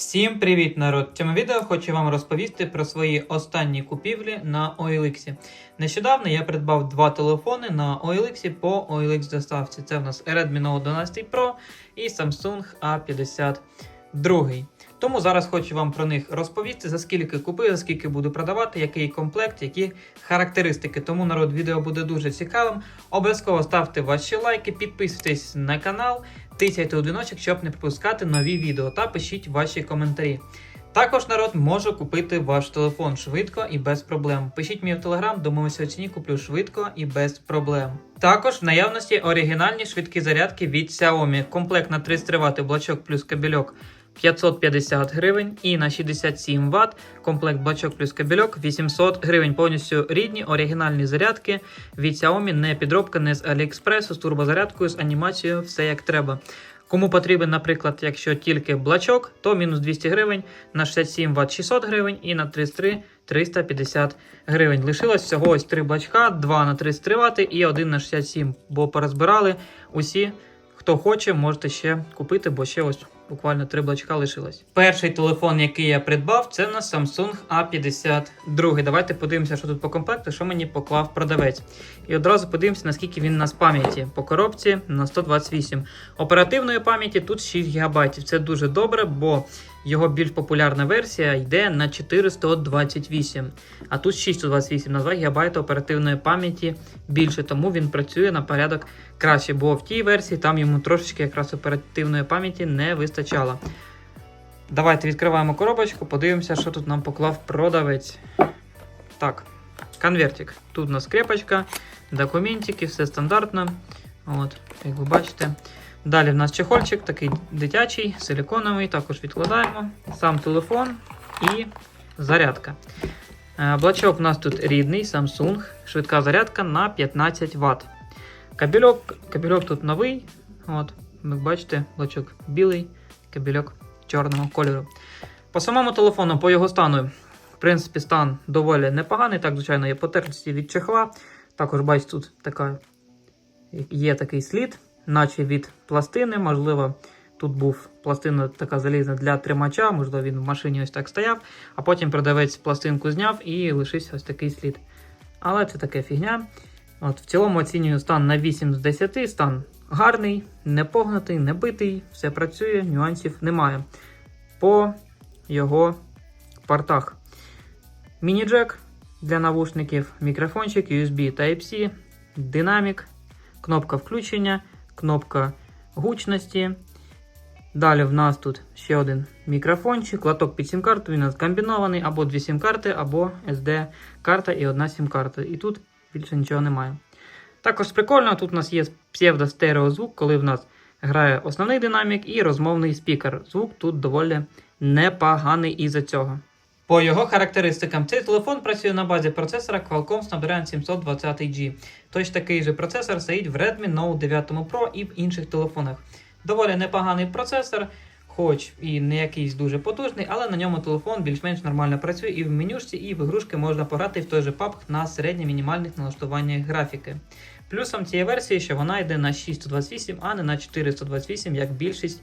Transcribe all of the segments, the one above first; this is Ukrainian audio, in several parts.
Всім привіт, народ! В цьому відео хочу вам розповісти про свої останні купівлі на OLX. Нещодавно я придбав два телефони на OLX по OLX доставці. Це в нас Redmi Note 12 Pro і Samsung A52. Тому зараз хочу вам про них розповісти, за скільки купив, за скільки буду продавати, який комплект, які характеристики. Тому народ відео буде дуже цікавим. Обов'язково ставте ваші лайки, підписуйтесь на канал, тисяйте у дзвіночок, щоб не пропускати нові відео та пишіть ваші коментарі. Також народ може купити ваш телефон швидко і без проблем. Пишіть мені в телеграм, домовимося у ціні, куплю швидко і без проблем. Також в наявності оригінальні швидкі зарядки від Xiaomi. Комплект на 33 Вт блачок плюс кабельок 550 гривень і на 67 Вт комплект блочок плюс кабельок 800 гривень. Повністю рідні оригінальні зарядки від Xiaomi, не підробка, не з AliExpress, з турбозарядкою, з анімацією, все як треба. Кому потрібен, наприклад, якщо тільки блачок, то мінус 200 гривень, на 67 Вт 600 гривень і на 33 350 гривень. Лишилось всього ось три блачка, 2 на 33 Вт і 1 на 67, бо порозбирали усі. Хто хоче, можете ще купити, бо ще ось буквально три блочка лишилось. Перший телефон, який я придбав, це в нас Samsung A52. Давайте подивимося, що тут по комплекту, що мені поклав продавець. І одразу подивимося, наскільки він у нас пам'яті. По коробці на 128. Оперативної пам'яті тут 6 ГБ. Це дуже добре, бо його більш популярна версія йде на 428. А тут 628 на 2 ГБ оперативної пам'яті більше, тому він працює на порядок краще, бо в тій версії там йому трошечки якраз оперативної пам'яті не вистачало. Давайте відкриваємо коробочку, подивимося, що тут нам поклав продавець. Так, конвертик. Тут у нас скрепочка, документики, все стандартно. От, як ви бачите. Далі в нас чехольчик, такий дитячий, силиконовий, також відкладаємо. Сам телефон і зарядка. Е, Блачок у нас тут рідний, Samsung, швидка зарядка на 15 Вт. Кабельок, кабельок тут новий. От, як бачите, блачок білий, кабельок чорного кольору. По самому телефону, по його стану, в принципі, стан доволі непоганий. Так, звичайно, є потертості від чехла. Також, бачите, тут така, є такий слід, наче від пластини. Можливо, тут був пластина така залізна для тримача, можливо, він в машині ось так стояв, а потім продавець пластинку зняв і лишився ось такий слід. Але це таке фігня. От, В цілому оцінюю стан на 8 з 10. Стан гарний, не погнутий, не битий, все працює, нюансів немає. По його портах. Міні-джек для навушників, мікрофончик, USB Type-C, динамік, кнопка включення, кнопка гучності. Далі в нас тут ще один мікрофончик, лоток під сім-карту, він у нас комбінований, або дві сім-карти, або SD-карта і одна сім-карта. І тут більше нічого немає. Також прикольно, тут у нас є псевдостереозвук, коли в нас грає основний динамік і розмовний спікер. Звук тут доволі непоганий із-за цього. По його характеристикам, цей телефон працює на базі процесора Qualcomm Snapdragon 720G. Точно такий же процесор стоїть в Redmi Note 9 Pro і в інших телефонах. Доволі непоганий процесор, хоч і не якийсь дуже потужний, але на ньому телефон більш-менш нормально працює і в менюшці, і в ігрушки можна пограти в той же PUBG на середньо-мінімальних налаштуваннях графіки. Плюсом цієї версії, що вона йде на 628, а не на 428, як більшість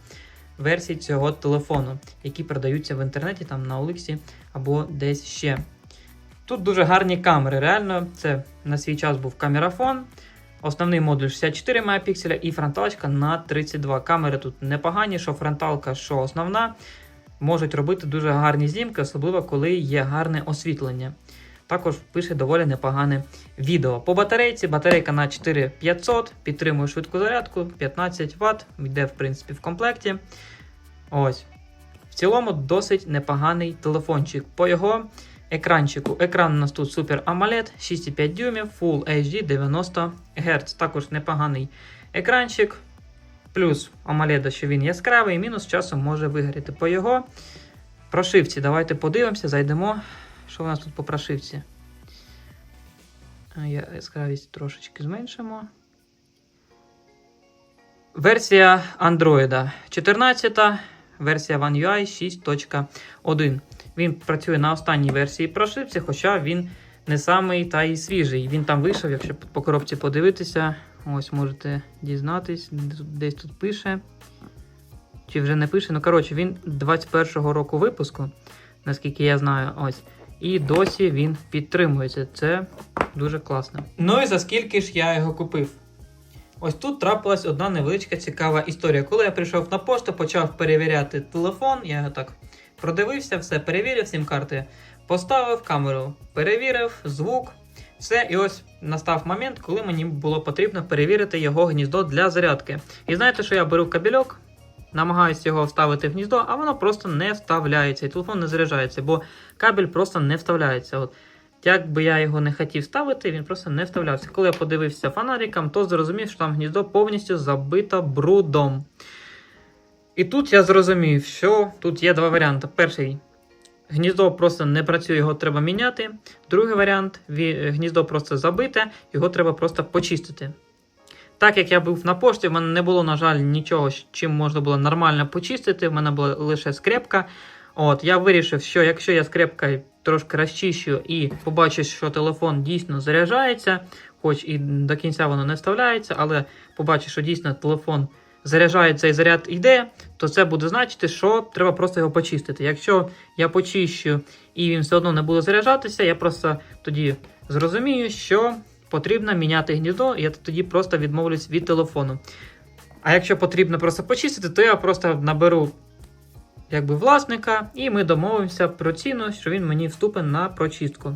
версій цього телефону, які продаються в інтернеті, там на OLX або десь ще. Тут дуже гарні камери. Реально, це на свій час був камерафон. Основний модуль 64 Мп і фронталочка на 32. Камери тут непогані, що фронталка, що основна. Можуть робити дуже гарні знімки, особливо коли є гарне освітлення. Також пише доволі непогане відео. По батарейці батарейка на 4500, підтримує швидку зарядку, 15 Вт, йде в принципі в комплекті. Ось. В цілому досить непоганий телефончик. По його екранчику. Екран у нас тут Super AMOLED 6,5 дюймів, Full HD 90 Гц. Також непоганий екранчик. Плюс AMOLED, що він яскравий, мінус часом може вигоріти. По його прошивці. Давайте подивимося, зайдемо. Що у нас тут по прошивці? Я яскравість трошечки зменшимо. Версія Android 14, версія One UI 6.1. Він працює на останній версії прошивці, хоча він не самий та й свіжий. Він там вийшов, якщо по коробці подивитися, ось можете дізнатись, десь тут пише. чи вже не пише. Ну, коротше, він 21-го року випуску, наскільки я знаю, ось. І досі він підтримується. Це дуже класно. Ну і за скільки ж я його купив? Ось тут трапилась одна невеличка цікава історія. Коли я прийшов на пошту, почав перевіряти телефон, я його так продивився, все перевірив, сім карти поставив камеру, перевірив звук. Все, і ось настав момент, коли мені було потрібно перевірити його гніздо для зарядки. І знаєте, що я беру кабельок, намагаюся його вставити в гніздо, а воно просто не вставляється, і телефон не заряджається, бо кабель просто не вставляється. От. Як би я його не хотів ставити, він просто не вставлявся. Коли я подивився фонариком, то зрозумів, що там гніздо повністю забито брудом. І тут я зрозумів, що тут є два варіанти. Перший гніздо просто не працює, його треба міняти. Другий варіант гніздо просто забите, його треба просто почистити. Так як я був на пошті, в мене не було, на жаль, нічого, чим можна було нормально почистити. В мене була лише скрепка. От, я вирішив, що якщо я скрепкою трошки розчищу і побачу, що телефон дійсно заряджається, хоч і до кінця воно не вставляється, але побачу, що дійсно телефон заряджається і заряд йде, то це буде значити, що треба просто його почистити. Якщо я почищу і він все одно не буде заряджатися, я просто тоді зрозумію, що потрібно міняти гніздо, і я тоді просто відмовлюсь від телефону. А якщо потрібно просто почистити, то я просто наберу якби власника, і ми домовимося про ціну, що він мені вступить на прочистку.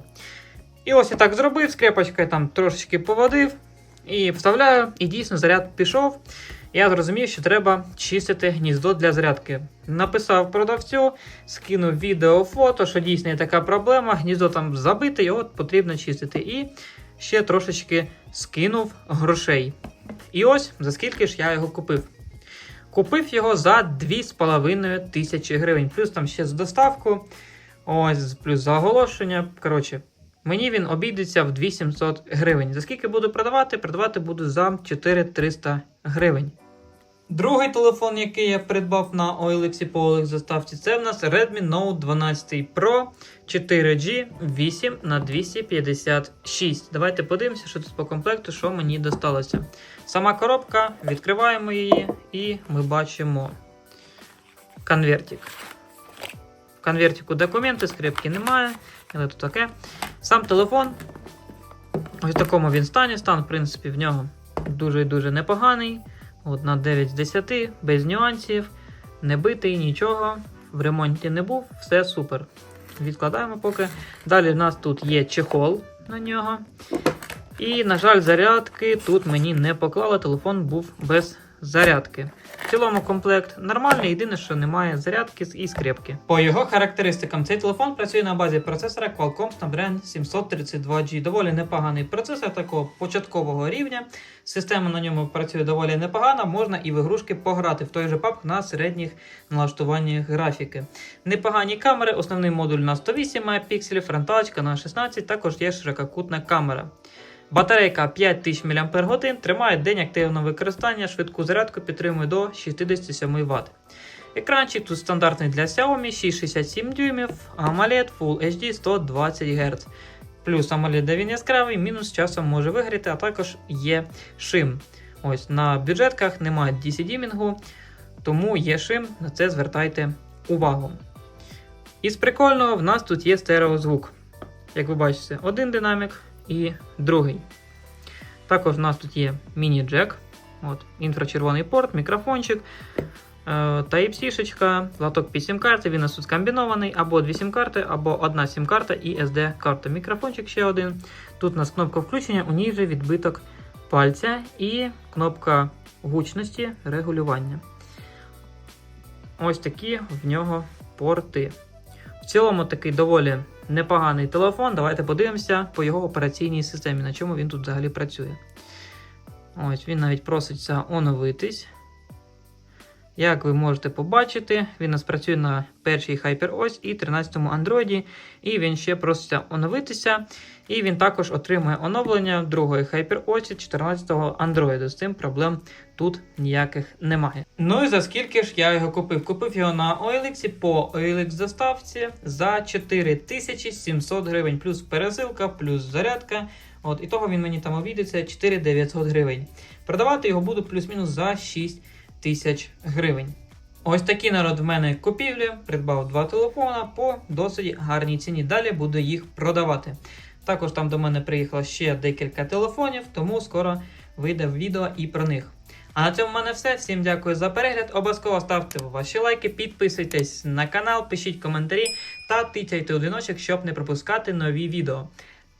І ось я так зробив, скрепочкою там трошечки поводив і вставляю, і дійсно заряд пішов. Я зрозумів, що треба чистити гніздо для зарядки. Написав продавцю, скинув відео, фото, що дійсно є така проблема, гніздо там забите, його потрібно чистити. І ще трошечки скинув грошей. І ось за скільки ж я його купив. Купив його за 2,5 тисячі гривень. Плюс там ще з доставку, ось, плюс за оголошення. Коротше, мені він обійдеться в 2700 гривень. За скільки буду продавати? Продавати буду за 4300 гривень. Другий телефон, який я придбав на OLX по OLX заставці, це в нас Redmi Note 12 Pro 4G 8 на 256. Давайте подивимося, що тут по комплекту, що мені досталося. Сама коробка, відкриваємо її і ми бачимо конвертик. В конвертику документи, скрепки немає, але тут таке. Сам телефон. Ось в такому він стані. Стан, в принципі, в нього дуже і дуже непоганий. От на 9 з 10, без нюансів, не битий, нічого. В ремонті не був, все супер. Відкладаємо поки. Далі в нас тут є чехол на нього. І, на жаль, зарядки тут мені не поклали, телефон був без зарядки. В цілому комплект нормальний, єдине, що немає зарядки і скрепки. По його характеристикам, цей телефон працює на базі процесора Qualcomm Snapdragon 732G. Доволі непоганий процесор такого початкового рівня. Система на ньому працює доволі непогано, можна і в ігрушки пограти в той же PUBG на середніх налаштуваннях графіки. Непогані камери, основний модуль на 108 мегапікселів, фронталочка на 16, також є ширококутна камера. Батарейка 5000 мАч, тримає день активного використання, швидку зарядку підтримує до 67 Вт. Екранчик тут стандартний для Xiaomi 6,67 дюймів, AMOLED Full HD 120 Гц. Плюс AMOLED він яскравий, мінус часом може вигріти, а також є шим. Ось на бюджетках немає DC дімінгу, тому є шим, на це звертайте увагу. Із прикольного в нас тут є стереозвук. Як ви бачите, один динамік і другий. Також в нас тут є міні-джек, інфрачервоний порт, мікрофончик, е, Type-C, латок під сім-карти, він у тут комбінований, або дві сім-карти, або одна сім-карта і SD-карта. Мікрофончик ще один. Тут у нас кнопка включення, у ній же відбиток пальця і кнопка гучності регулювання. Ось такі в нього порти. В цілому такий доволі непоганий телефон. Давайте подивимося по його операційній системі, на чому він тут взагалі працює. Ось він навіть проситься оновитись. Як ви можете побачити, він у нас працює на першій HyperOS і 13-му Android, і він ще проситься оновитися. І він також отримує оновлення другої HyperOS 14-го Android. З цим проблем тут ніяких немає. Ну і за скільки ж я його купив? Купив його на OLX по OLX заставці за 4700 гривень, плюс пересилка, плюс зарядка. От, і того він мені там обійдеться 4900 гривень. Продавати його буду плюс-мінус за 6 тисяч гривень. Ось такі народ в мене купівлі. Придбав два телефона по досить гарній ціні. Далі буду їх продавати. Також там до мене приїхало ще декілька телефонів, тому скоро вийде відео і про них. А на цьому в мене все. Всім дякую за перегляд. Обов'язково ставте ваші лайки, підписуйтесь на канал, пишіть коментарі та тицяйте у дзвіночок, щоб не пропускати нові відео.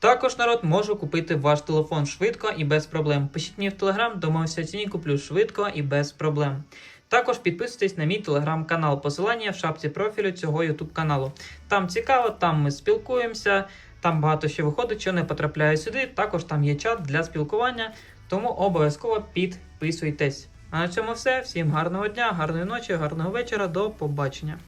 Також народ можу купити ваш телефон швидко і без проблем. Пишіть мені в телеграм, домовився ціні, куплю швидко і без проблем. Також підписуйтесь на мій телеграм-канал. Посилання в шапці профілю цього ютуб каналу. Там цікаво, там ми спілкуємося, там багато що виходить, що не потрапляє сюди. Також там є чат для спілкування, тому обов'язково підписуйтесь. А на цьому все. Всім гарного дня, гарної ночі, гарного вечора. До побачення.